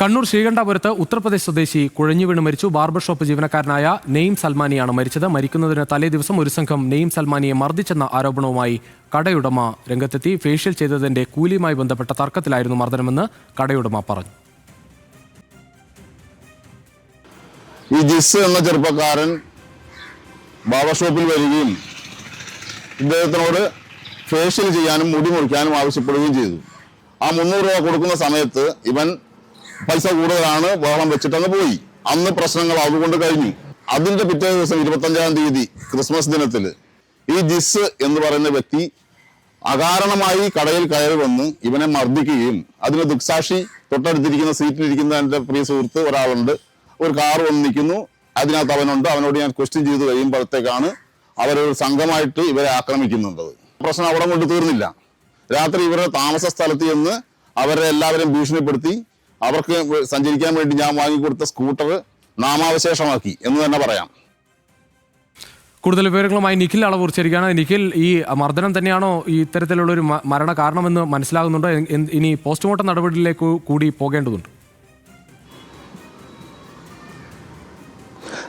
കണ്ണൂർ ശ്രീകണ്ഠാപുരത്ത് ഉത്തർപ്രദേശ് സ്വദേശി കുഴഞ്ഞു വീണ് മരിച്ചു. ബാർബർ ഷോപ്പ് ജീവനക്കാരനായ നെയ്ം സൽമാനിയാണ് മരിച്ചത്. മരിക്കുന്നതിന് തലേ ദിവസം ഒരു സംഘം നെയ്ം സൽമാനിയെ മർദ്ദിച്ചെന്ന ആരോപണവുമായി കടയുടമ രംഗത്തെത്തി. ഫേഷ്യൽ ചെയ്തതിന്റെ കൂലിയുമായി ബന്ധപ്പെട്ട തർക്കത്തിലായിരുന്നു മർദ്ദനമെന്ന് കടയുടമ പറഞ്ഞു. ഈ ജിസ് എന്ന ചെറുപ്പക്കാരൻ ബാബർ ഷോപ്പിൽ വരികയും ഇദ്ദേഹത്തിനോട് ഫേഷ്യൽ ചെയ്യാനും മുടി മുറിക്കാനും ആവശ്യപ്പെടുകയും ചെയ്തു. ആ മുന്നൂറ് രൂപ കൊടുക്കുന്ന സമയത്ത് ഇവൻ പൈസ കൂടുതലാണ് ബഹളം വെച്ചിട്ടങ്ങ് പോയി. അന്ന് പ്രശ്നങ്ങൾ അതുകൊണ്ട് കഴിഞ്ഞു. അതിന്റെ പിറ്റേ ദിവസം ഇരുപത്തഞ്ചാം തീയതി ക്രിസ്മസ് ദിനത്തിൽ ഈ ജിസ് എന്ന് പറയുന്ന വ്യക്തി അകാരണമായി കടയിൽ കയറി വന്ന് ഇവനെ മർദ്ദിക്കുകയും അതിന് ദുക്സാക്ഷി തൊട്ടടുത്തിരിക്കുന്ന സീറ്റിലിരിക്കുന്ന എന്റെ പ്രിയ സുഹൃത്ത് ഒരാളുണ്ട്. ഒരു കാർ വന്ന് നിൽക്കുന്നു. അതിനകത്ത് അവനുണ്ട്. അവനോട് ഞാൻ ക്വസ്റ്റ്യൻ ചെയ്ത് കഴിയുമ്പോഴത്തേക്കാണ് അവരൊരു സംഘമായിട്ട് ഇവരെ ആക്രമിക്കുന്നുണ്ടത്. പ്രശ്നം അവിടെ കൊണ്ട് തീർന്നില്ല. രാത്രി ഇവരുടെ താമസ സ്ഥലത്ത് ചെന്ന് അവരെ എല്ലാവരെയും ഭീഷണിപ്പെടുത്തി അവർക്ക് സഞ്ചരിക്കാൻ വേണ്ടി ഞാൻ വാങ്ങിക്കൊടുത്ത സ്കൂട്ടർ നാമാവശേഷമാക്കി എന്ന് തന്നെ പറയാം. കൂടുതൽ വിവരങ്ങളുമായി നിഖിൽ അളവ് കുറിച്ചിരിക്കുകയാണ് നിഖിൽ ഈ മർദ്ദനം തന്നെയാണോ ഈ ഇത്തരത്തിലുള്ള ഒരു മരണ കാരണമെന്ന് മനസ്സിലാകുന്നുണ്ടോ? ഇനി പോസ്റ്റ്മോർട്ടം നടപടിയിലേക്ക് കൂടി പോകേണ്ടതുണ്ട്.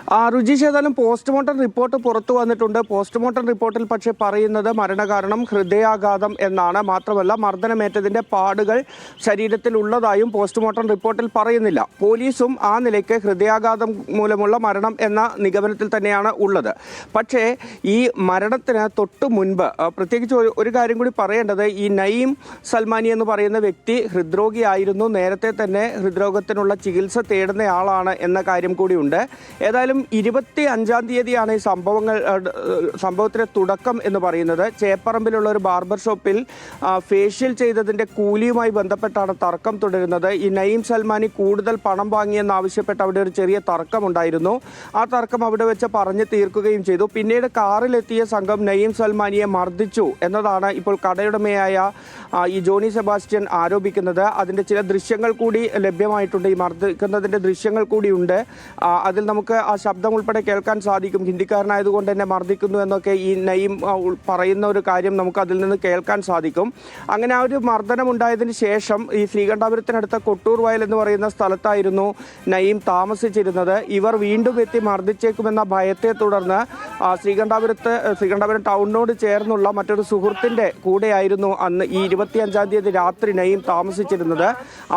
രുചിഷ് ഏതായാലും പോസ്റ്റ്മോർട്ടം റിപ്പോർട്ട് പുറത്തു വന്നിട്ടുണ്ട്. പോസ്റ്റ്മോർട്ടം റിപ്പോർട്ടിൽ പക്ഷേ പറയുന്നത് മരണകാരണം ഹൃദയാഘാതം എന്നാണ്. മാത്രമല്ല മർദ്ദനമേറ്റതിന്റെ പാടുകൾ ശരീരത്തിൽ ഉള്ളതായും പോസ്റ്റ്മോർട്ടം റിപ്പോർട്ടിൽ പറയുന്നില്ല. പോലീസും ആ നിലയ്ക്ക് ഹൃദയാഘാതം മൂലമുള്ള മരണം എന്ന നിഗമനത്തിൽ തന്നെയാണ് ഉള്ളത്. പക്ഷേ ഈ മരണത്തിന് തൊട്ട് മുൻപ് ആ, പ്രത്യേകിച്ച് ഒരു കാര്യം കൂടി പറയേണ്ടത് ഈ നയീം സൽമാനി എന്ന് പറയുന്ന വ്യക്തി ഹൃദ്രോഗിയായിരുന്നു. നേരത്തെ തന്നെ ഹൃദ്രോഗത്തിനുള്ള ചികിത്സ തേടുന്നയാളാണ് എന്ന കാര്യം കൂടിയുണ്ട്. ഏതായാലും ഇരുപത്തി അഞ്ചാം തീയതിയാണ് ഈ സംഭവങ്ങൾ സംഭവത്തിന് തുടക്കം എന്ന് പറയുന്നത്. ചേപ്പറമ്പിലുള്ള ഒരു ബാർബർ ഷോപ്പിൽ ഫേഷ്യൽ ചെയ്തതിന്റെ കൂലിയുമായി ബന്ധപ്പെട്ടാണ് തർക്കം തുടരുന്നത്. ഈ നയീം സൽമാനി കൂടുതൽ പണം വാങ്ങിയെന്നാവശ്യപ്പെട്ട് അവിടെ ഒരു ചെറിയ തർക്കമുണ്ടായിരുന്നു. ആ തർക്കം അവിടെ വെച്ച് പറഞ്ഞ് തീർക്കുകയും ചെയ്തു. പിന്നീട് കാറിലെത്തിയ സംഘം നയീം സൽമാനിയെ മർദ്ദിച്ചു എന്നതാണ് ഇപ്പോൾ കടയുടമയായ ഈ ജോണി സെബാസ്റ്റ്യൻ ആരോപിക്കുന്നത്. അതിന്റെ ചില ദൃശ്യങ്ങൾ കൂടി ലഭ്യമായിട്ടുണ്ട്. ഈ മർദ്ദിക്കുന്നതിന്റെ ദൃശ്യങ്ങൾ കൂടിയുണ്ട് അതിൽ നമുക്ക് ആ ശബ്ദം ഉൾപ്പെടെ കേൾക്കാൻ സാധിക്കും. ഹിന്ദിക്കാരനായതുകൊണ്ട് തന്നെ മർദ്ദിക്കുന്നു എന്നൊക്കെ ഈ നെയ്യം പറയുന്ന ഒരു കാര്യം നമുക്ക് അതിൽ നിന്ന് കേൾക്കാൻ സാധിക്കും. അങ്ങനെ ആ ഒരു മർദ്ദനം ഉണ്ടായതിന് ശേഷം ഈ ശ്രീകണ്ഠാപുരത്തിനടുത്ത കൊട്ടൂർ വയൽ എന്ന് പറയുന്ന സ്ഥലത്തായിരുന്നു നെയ്യം താമസിച്ചിരുന്നത്. ഇവർ വീണ്ടും എത്തി മർദ്ദിച്ചേക്കുമെന്ന ഭയത്തെ തുടർന്ന് ശ്രീകണ്ഠാപുരത്ത് ശ്രീകണ്ഠാപുരം ടൗണിനോട് ചേർന്നുള്ള മറ്റൊരു സുഹൃത്തിന്റെ കൂടെയായിരുന്നു അന്ന് ഈ ഇരുപത്തിയഞ്ചാം തീയതി രാത്രി നെയ്യം താമസിച്ചിരുന്നത്.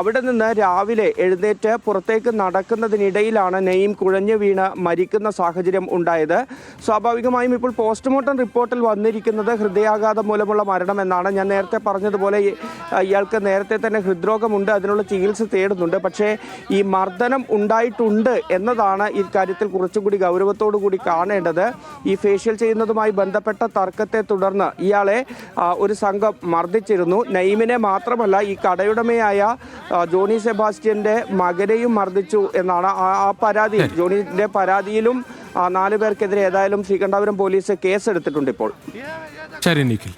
അവിടെ നിന്ന് രാവിലെ എഴുന്നേറ്റ് പുറത്തേക്ക് നടക്കുന്നതിനിടയിലാണ് നെയ്യം കുഴഞ്ഞു വീണ് മരിക്കുന്ന സാഹചര്യം ഉണ്ടായത്. സ്വാഭാവികമായും ഇപ്പോൾ പോസ്റ്റ്മോർട്ടം റിപ്പോർട്ടിൽ വന്നിരിക്കുന്നത് ഹൃദയാഘാതം മൂലമുള്ള മരണം എന്നാണ് ഞാൻ നേരത്തെ പറഞ്ഞതുപോലെ ഇയാൾക്ക് നേരത്തെ തന്നെ ഹൃദ്രോഗമുണ്ട് അതിനുള്ള ചികിത്സ തേടുന്നുണ്ട്. പക്ഷേ ഈ മർദ്ദനം ഉണ്ടായിട്ടുണ്ട് എന്നതാണ് ഈ കാര്യത്തിൽ കുറച്ചുകൂടി ഗൗരവത്തോടു കൂടി കാണേണ്ടത്. ഈ ഫേഷ്യൽ ചെയ്യുന്നതുമായി ബന്ധപ്പെട്ട തർക്കത്തെ തുടർന്ന് ഇയാളെ ഒരു സംഘം മർദ്ദിച്ചിരുന്നു. നൈമിനെ മാത്രമല്ല ഈ കടയുടമയായ ജോണി സെബാസ്റ്റ്യന്റെ മകനെയും മർദ്ദിച്ചു എന്നാണ് ആ ആ പരാതി. ജോണിന്റെ പരാതിയിലും നാലുപേർക്കെതിരെ നാല് പേർക്കെതിരെ ഏതായാലും ശ്രീകണ്ഠാപുരം പോലീസ് കേസെടുത്തിട്ടുണ്ട് ഇപ്പോൾ. ശരി നിഖിൽ.